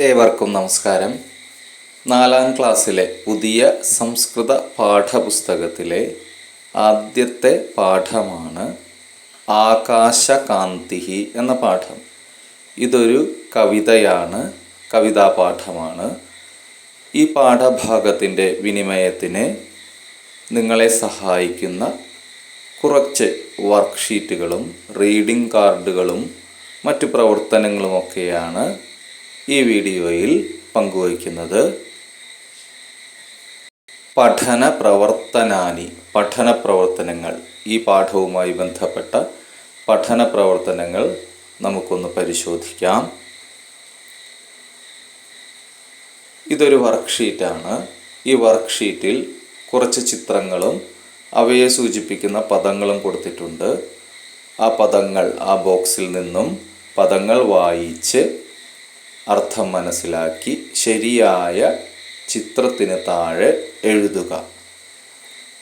ഏവർക്കും നമസ്കാരം. നാലാം ക്ലാസ്സിലെ പുതിയ സംസ്കൃത പാഠപുസ്തകത്തിലെ ആദ്യത്തെ പാഠമാണ് ആകാശകാന്തി എന്ന പാഠം. ഇതൊരു കവിതയാണ് കവിതാപാഠമാണ്. ഈ പാഠഭാഗത്തിന്റെ വിനിമയത്തിന് നിങ്ങളെ സഹായിക്കുന്ന കുറച്ച് വർക്ക്ഷീറ്റുകളും റീഡിംഗ് കാർഡുകളും മറ്റു പ്രവർത്തനങ്ങളുമൊക്കെയാണ് ഈ വീഡിയോയിൽ പങ്കുവയ്ക്കുന്നത് പഠന പ്രവർത്തനാനി പഠന പ്രവർത്തനങ്ങൾ. ഈ പാഠവുമായി ബന്ധപ്പെട്ട പഠന പ്രവർത്തനങ്ങൾ നമുക്കൊന്ന് പരിശോധിക്കാം. ഇതൊരു വർക്ക്ഷീറ്റാണ്. ഈ വർക്ക്ഷീറ്റിൽ കുറച്ച് ചിത്രങ്ങളും അവയെ സൂചിപ്പിക്കുന്ന പദങ്ങളും കൊടുത്തിട്ടുണ്ട്. ആ പദങ്ങൾ ആ ബോക്സിൽ നിന്നും പദങ്ങൾ വായിച്ച് അർത്ഥം മനസ്സിലാക്കി ശരിയായ ചിത്രത്തിന് താഴെ എഴുതുക.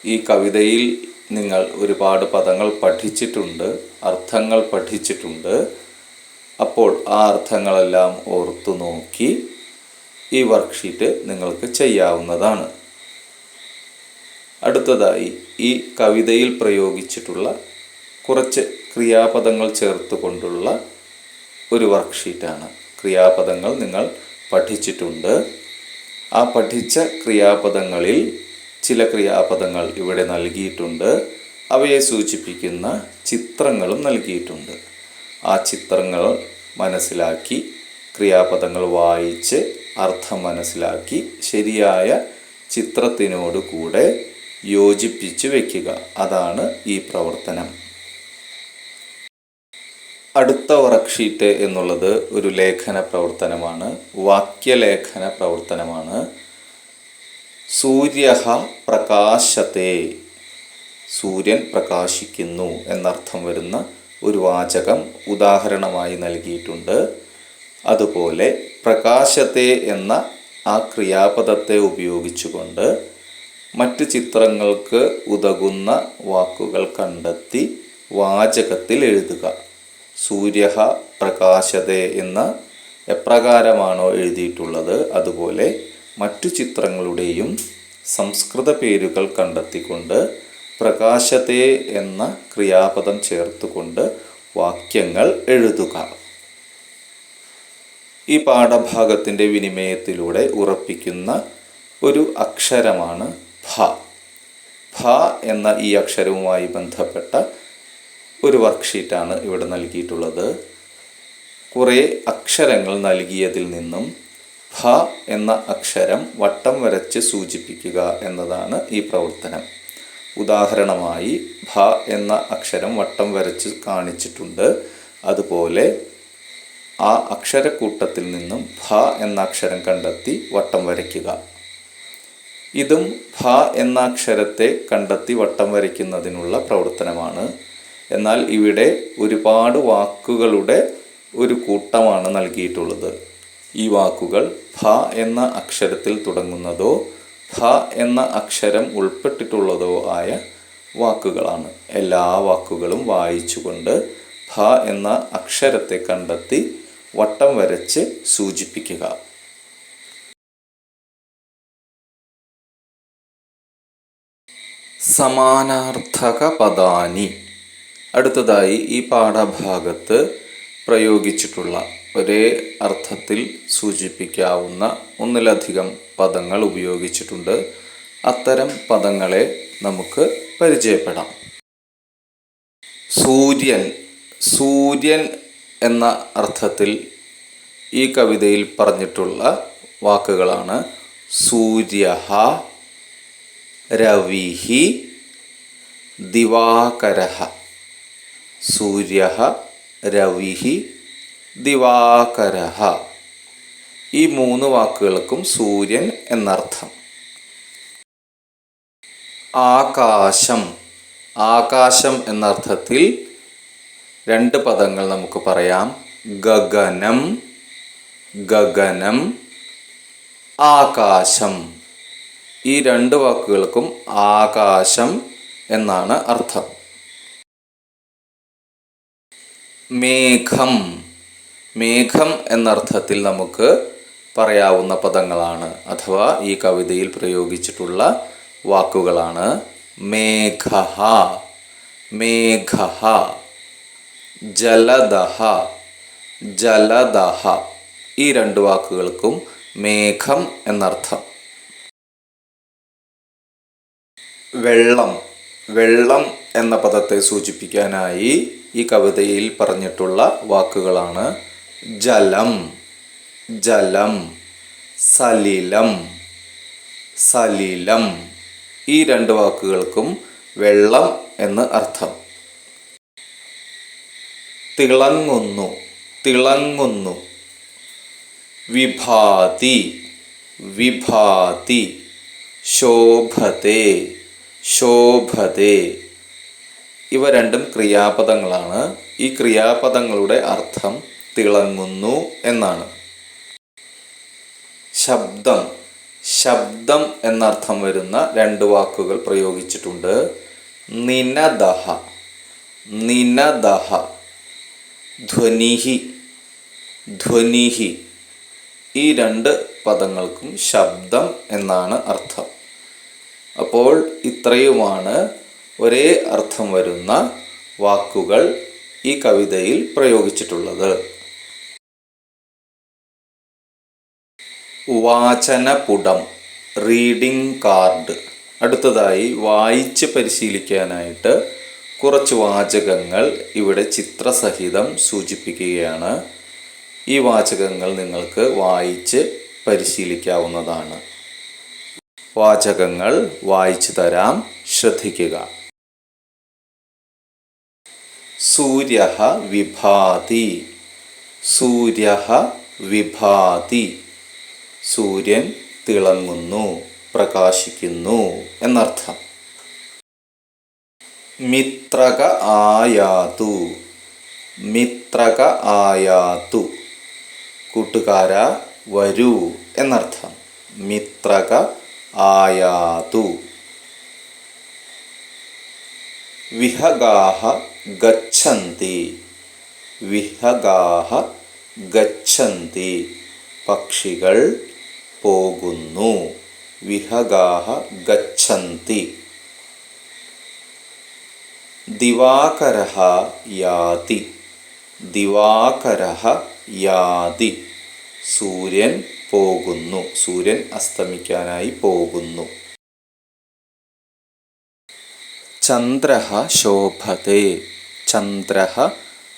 ഈ കവിതയിൽ നിങ്ങൾ ഒരുപാട് പദങ്ങൾ പഠിച്ചിട്ടുണ്ട് അർത്ഥങ്ങൾ പഠിച്ചിട്ടുണ്ട്. അപ്പോൾ ആ അർത്ഥങ്ങളെല്ലാം ഓർത്തു നോക്കി ഈ വർക്ക്ഷീറ്റ് നിങ്ങൾക്ക് ചെയ്യാവുന്നതാണ്. അടുത്തതായി ഈ കവിതയിൽ പ്രയോഗിച്ചിട്ടുള്ള കുറച്ച് ക്രിയാപദങ്ങൾ ചേർത്തുകൊണ്ടുള്ള ഒരു വർക്ക്ഷീറ്റാണ്. ക്രിയാപദങ്ങൾ നിങ്ങൾ പഠിച്ചിട്ടുണ്ട്. ആ പഠിച്ച ക്രിയാപദങ്ങളിൽ ചില ക്രിയാപദങ്ങൾ ഇവിടെ നൽകിയിട്ടുണ്ട്. അവയെ സൂചിപ്പിക്കുന്ന ചിത്രങ്ങളും നൽകിയിട്ടുണ്ട്. ആ ചിത്രങ്ങൾ മനസ്സിലാക്കി ക്രിയാപദങ്ങൾ വായിച്ച് അർത്ഥം മനസ്സിലാക്കി ശരിയായ ചിത്രത്തിനോട് കൂടെ യോജിപ്പിച്ച് വയ്ക്കുക അതാണ് ഈ പ്രവർത്തനം. അടുത്ത വർക്ക്ഷീറ്റ് എന്നുള്ളത് ഒരു ലേഖന പ്രവർത്തനമാണ്. വാക്യലേഖന പ്രവർത്തനമാണ്. സൂര്യ പ്രകാശത്തെ സൂര്യൻ പ്രകാശിക്കുന്നു എന്നർത്ഥം വരുന്ന ഒരു വാചകം ഉദാഹരണമായി നൽകിയിട്ടുണ്ട്. അതുപോലെ പ്രകാശത്തെ എന്ന ആ ക്രിയാപദത്തെ ഉപയോഗിച്ചുകൊണ്ട് മറ്റ് ചിത്രങ്ങൾക്ക് ഉതകുന്ന വാക്കുകൾ കണ്ടെത്തി വാചകത്തിൽ എഴുതുക. സൂര്യ പ്രകാശതേ എന്ന് എപ്രകാരമാണോ എഴുതിയിട്ടുള്ളത് അതുപോലെ മറ്റു ചിത്രങ്ങളുടെയും സംസ്കൃത പേരുകൾ കണ്ടെത്തിക്കൊണ്ട് പ്രകാശത്തെ എന്ന ക്രിയാപദം ചേർത്തുകൊണ്ട് വാക്യങ്ങൾ എഴുതുക. ഈ പാഠഭാഗത്തിന്റെ വിനിമയത്തിലൂടെ ഉറപ്പിക്കുന്ന ഒരു അക്ഷരമാണ് ഭ. ഭ എന്ന ഈ അക്ഷരവുമായി ബന്ധപ്പെട്ട ഒരു വർക്ക്ഷീറ്റാണ് ഇവിടെ നൽകിയിട്ടുള്ളത്. കുറേ അക്ഷരങ്ങൾ നൽകിയതിൽ നിന്നും ഭ എന്ന അക്ഷരം വട്ടം വരച്ച് സൂചിപ്പിക്കുക എന്നതാണ് ഈ പ്രവർത്തനം. ഉദാഹരണമായി ഭ എന്ന അക്ഷരം വട്ടം വരച്ച് കാണിച്ചിട്ടുണ്ട്. അതുപോലെ ആ അക്ഷരക്കൂട്ടത്തിൽ നിന്നും ഭ എന്ന അക്ഷരം കണ്ടെത്തി വട്ടം വരയ്ക്കുക. ഇതും ഭ എന്ന അക്ഷരത്തെ കണ്ടെത്തി വട്ടം വരയ്ക്കുന്നതിനുള്ള പ്രവർത്തനമാണ്. എന്നാൽ ഇവിടെ ഒരുപാട് വാക്കുകളുടെ ഒരു കൂട്ടമാണ് നൽകിയിട്ടുള്ളത്. ഈ വാക്കുകൾ ഭ എന്ന അക്ഷരത്തിൽ തുടങ്ങുന്നതോ ഭ എന്ന അക്ഷരം ഉൾപ്പെട്ടിട്ടുള്ളതോ ആയ വാക്കുകളാണ്. എല്ലാ വാക്കുകളും വായിച്ചുകൊണ്ട് ഭ എന്ന അക്ഷരത്തെ കണ്ടെത്തി വട്ടം വരച്ച് സൂചിപ്പിക്കുക. സമാനാർത്ഥക പദാനി അടുത്തതായി ഈ പാഠഭാഗത്ത് പ്രയോഗിച്ചിട്ടുള്ള ഒരേ അർത്ഥത്തിൽ സൂചിപ്പിക്കാവുന്ന ഒന്നിലധികം പദങ്ങൾ ഉപയോഗിച്ചിട്ടുണ്ട്. അത്തരം പദങ്ങളെ നമുക്ക് പരിചയപ്പെടാം. സൂര്യൻ സൂര്യൻ എന്ന അർത്ഥത്തിൽ ഈ കവിതയിൽ പറഞ്ഞിട്ടുള്ള വാക്കുകളാണ് സൂര്യ രവിഹി ദിവാകര സൂര്യ രവി ദിവാകര. ഈ മൂന്ന് വാക്കുകൾക്കും സൂര്യൻ എന്നർത്ഥം. ആകാശം. ആകാശം എന്നർത്ഥത്തിൽ രണ്ട് പദങ്ങൾ നമുക്ക് പറയാം. ഗഗനം. ഗഗനം. ആകാശം. ഈ രണ്ട് വാക്കുകൾക്കും ആകാശം എന്നാണ് അർത്ഥം. മേഘം. മേഘം എന്നർത്ഥത്തിൽ നമുക്ക് പറയാവുന്ന പദങ്ങളാണ്. അഥവാ ഈ കവിതയിൽ പ്രയോഗിച്ചിട്ടുള്ള വാക്കുകളാണ് മേഘ മേഘ ജലദഹ. ജലദഹ. ഈ രണ്ട് വാക്കുകൾക്കും മേഘം എന്നർത്ഥം. വെള്ളം. വെള്ളം എന്ന പദത്തെ സൂചിപ്പിക്കാനായി ഈ കവിതയിൽ പറഞ്ഞിട്ടുള്ള വാക്കുകളാണ് ജലം ജലം സലിലം സലിലം. ഈ രണ്ട് വാക്കുകൾക്കും വെള്ളം എന്ന് അർത്ഥം. തിളങ്ങുന്നു തിളങ്ങുന്നു. വിഭാതി വിഭാതി. ശോഭതേ ശോഭത്തെ ഇവ രണ്ടും ക്രിയാപദങ്ങളാണ്. ഈ ക്രിയാപദങ്ങളുടെ അർത്ഥം തിളങ്ങുന്നു എന്നാണ്. ശബ്ദം. ശബ്ദം എന്നർത്ഥം വരുന്ന രണ്ട് വാക്കുകൾ പ്രയോഗിച്ചിട്ടുണ്ട്. നിനദഹ. നിനദഹ. ധ്വനിഹി. ധ്വനിഹി. ഈ രണ്ട് പദങ്ങൾക്കും ശബ്ദം എന്നാണ് അർത്ഥം. അപ്പോൾ ഇത്രയുമാണ് ഒരേ അർത്ഥം വരുന്ന വാക്കുകൾ ഈ കവിതയിൽ പ്രയോഗിച്ചിട്ടുള്ളത്. വാചനപുടം റീഡിംഗ് കാർഡ്. അടുത്തതായി വായിച്ച് പരിശീലിക്കാനായിട്ട് കുറച്ച് വാചകങ്ങൾ ഇവിടെ ചിത്രസഹിതം സൂചിപ്പിക്കുകയാണ്. ഈ വാചകങ്ങൾ നിങ്ങൾക്ക് വായിച്ച് പരിശീലിക്കാവുന്നതാണ്. വാചകങ്ങൾ വായിച്ചു തരാം ശ്രദ്ധിക്കുക. സൂര്യ വിഭാതി. സൂര്യ വിഭാതി. സൂര്യൻ തിളങ്ങുന്നു പ്രകാശിക്കുന്നു എന്നർത്ഥം. മിത്രക ആയാതു. മിത്രക ആയാതു. കൂട്ടുകാര വരൂ എന്നർത്ഥം. മിത്രക ആയാതു. വിഹഗാഹ ഗച്ഛന്തി. വിഹഗാഹ ഗച്ഛന്തി. പക്ഷികൾ പോകുന്നു. വിഹഗാഹ ഗച്ഛന്തി. ദിവാകര യാതി. ദിവാകര യാതി. സൂര്യൻ പോകുന്നു. സൂര്യൻ അസ്തമിക്കാനായി പോകുന്നു. ചന്ദ്ര ശോഭത്തെ ചന്ദ്ര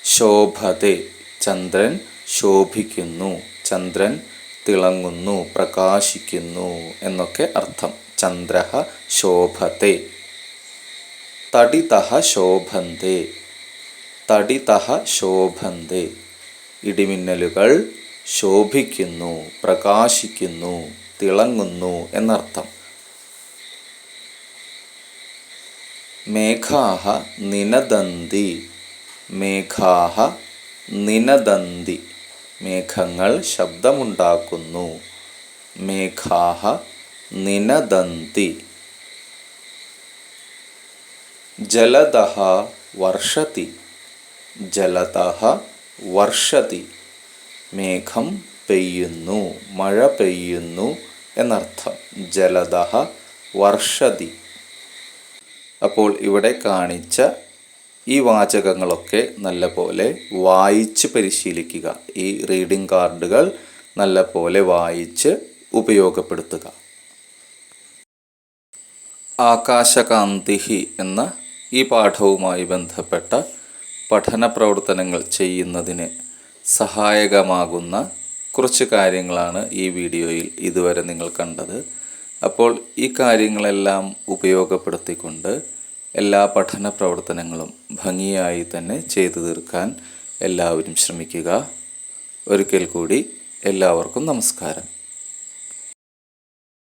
ശോഭത്തെ ചന്ദ്രൻ ശോഭിക്കുന്നു. ചന്ദ്രൻ തിളങ്ങുന്നു പ്രകാശിക്കുന്നു എന്നൊക്കെ അർത്ഥം. ചന്ദ്ര ശോഭത്തെ തടിത ശോഭന്തേ. തടിത ശോഭന്തേ. ഇടിമിന്നലുകൾ ശോഭിക്കുന്നു പ്രകാശിക്കുന്നു തിളങ്ങുന്നു എന്നർത്ഥം. മേഘാഹ നിനദന്തി. മേഘാഹ നിനദന്തി. മേഘങ്ങൾ ശബ്ദമുണ്ടാക്കുന്നു. മേഘാഹ നിനദന്തി. ജലദഹ വർഷതി. ജലദഹ വർഷതി. മേഘം പെയ്യുന്നു മഴ പെയ്യുന്നു എന്നർത്ഥം. ജലദഹ വർഷതി. അപ്പോൾ ഇവിടെ കാണിച്ച ഈ വാചകങ്ങളൊക്കെ നല്ല പോലെ വായിച്ച് പരിശീലിക്കുക. ഈ റീഡിംഗ് കാർഡുകൾ നല്ല പോലെ വായിച്ച് ഉപയോഗപ്പെടുത്തുക. ആകാശകാന്തിഹി എന്ന ഈ പാഠവുമായി ബന്ധപ്പെട്ട പഠന പ്രവർത്തനങ്ങൾ ചെയ്യുന്നതിന് സഹായകമാകുന്ന കുറച്ച് കാര്യങ്ങളാണ് ഈ വീഡിയോയിൽ ഇതുവരെ നിങ്ങൾ കണ്ടത്. അപ്പോൾ ഈ കാര്യങ്ങളെല്ലാം ഉപയോഗപ്പെടുത്തിക്കൊണ്ട് എല്ലാ പഠന പ്രവർത്തനങ്ങളും ഭംഗിയായി തന്നെ ചെയ്തു തീർക്കാൻ എല്ലാവരും ശ്രമിക്കുക. ഒരിക്കൽ കൂടി എല്ലാവർക്കും നമസ്കാരം.